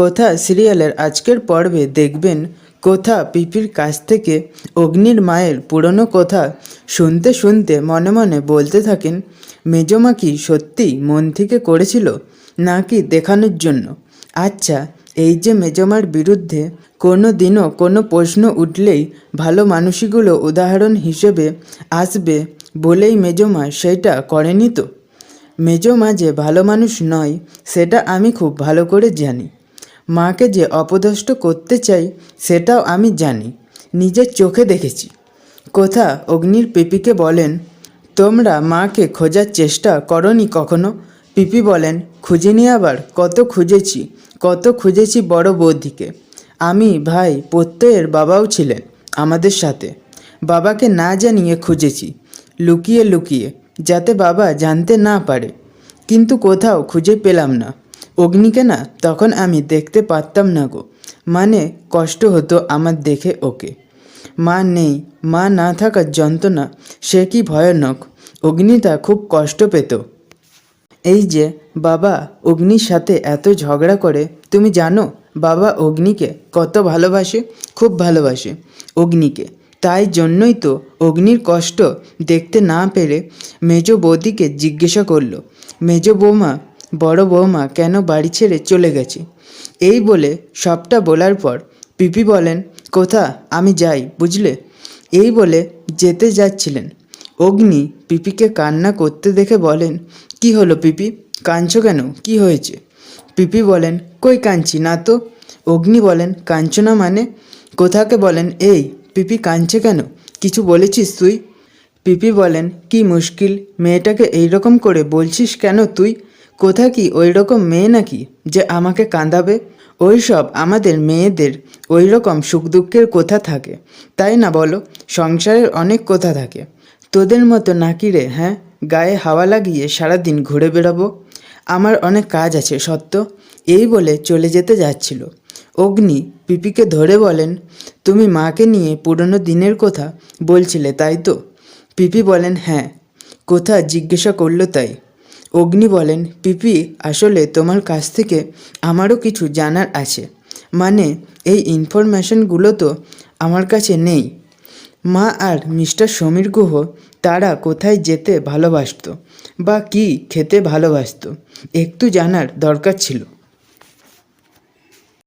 কোথা সিরিয়ালের আজকের পর্বে দেখবেন, কোথা পিপির কাছ থেকে অগ্নির মায়ের পুরনো কথা শুনতে শুনতে মনে মনে বলতে থাকেন, মেজমা কি সত্যিই মন থেকে করেছিল নাকি দেখানোর জন্য? আচ্ছা এই যে মেজমার বিরুদ্ধে কোনো দিনও কোনো প্রশ্ন উঠলেই ভালো মানুষগুলো উদাহরণ হিসেবে আসবে বলেই মেজমা সেটা করেনি তো? মেজমা যে ভালো মানুষ নয়, সেটা আমি খুব ভালো করে জানি। মাকে যে অপদষ্ট করতে চাই, সেটাও আমি জানি, নিজের চোখে দেখেছি। কোথা অগ্নির পিপিকে বলেন, তোমরা মাকে খোঁজার চেষ্টা করনি কখনো? পিপি বলেন খুঁজিনি আবার, কত খুঁজেছি কত খুঁজেছি বড় বৌদিকে। আমি ভাই প্রত্যয়ের বাবাও ছিলেন আমাদের সাথে। বাবাকে না জানিয়ে খুঁজেছি, লুকিয়ে লুকিয়ে, যাতে বাবা জানতে না পারে। কিন্তু কোথাও খুঁজে পেলাম না। অগ্নিকে না, তখন আমি দেখতে পারতাম না গো। মানে কষ্ট হতো আমার দেখে ওকে। মা নেই, মা না থাকার যন্ত্রণা, সে কি ভয়ানক? অগ্নিতা খুব কষ্ট পেত। এই যে, বাবা, অগ্নির সাথে এত ঝগড়া করে, তুমি জানো, বাবা অগ্নিকে কত ভালোবাসে, খুব ভালোবাসে অগ্নিকে। তাই জন্যই তো অগ্নির কষ্ট দেখতে না পেরে মেজ বৌদিকে জিজ্ঞাসা করল। মেজ বৌমা বড় বৌমা কেন বাড়ি ছেড়ে চলে গেছে? এই বলে সবটা বলার পর পিপি বলেন, কোথা? আমি যাই, বুঝলে? এই বলে যেতে যাচ্ছিলেন। অগ্নি পিপিকে কান্না করতে দেখে বলেন, কি হলো পিপি? কাঁদছো কেন? কি হয়েছে? পিপি বলেন, কই কাঁদছি? না তো। অগ্নি বলেন, কাঁদছো না মানে? কোথাকে বলেন, এই, পিপি কাঁদছে কেন? কিছু বলেছিস তুই? পিপি বলেন, কি মুশকিল, মেয়েটাকে এইরকম করে বলছিস কেন তুই? কোথা কি ওই রকম মেয়ে নাকি যে আমাকে কাঁদাবে? ওই সব আমাদের মেয়েদের ওই রকম সুখ দুঃখের কথা থাকে। তাই না বলো? সংসারের অনেক কথা থাকে। তোদের মতো নাকি রে হ্যাঁ? গায়ে হাওয়া লাগিয়ে সারাদিন ঘুরে বেড়াবো? আমার অনেক কাজ আছে, সত্য? এই বলে চলে যেতে যাচ্ছিল। অগ্নি পিপিকে ধরে বলেন, তুমি মাকে নিয়ে পুরনো দিনের কথা বলছিলে, তাই তো? পিপি বলেন হ্যাঁ। কোথা জিজ্ঞাসা করল তাই। অগ্নি বলেন, পিপি, আসলে তোমার কাছ থেকে আমারও কিছু জানার আছে। মানে এই ইনফরমেশনগুলো তো আমার কাছে নেই। মা আর মিস্টার সমীর গুহ, তারা কোথায় যেতে ভালোবাসত বা কি খেতে ভালোবাসত, একটু জানার দরকার ছিল।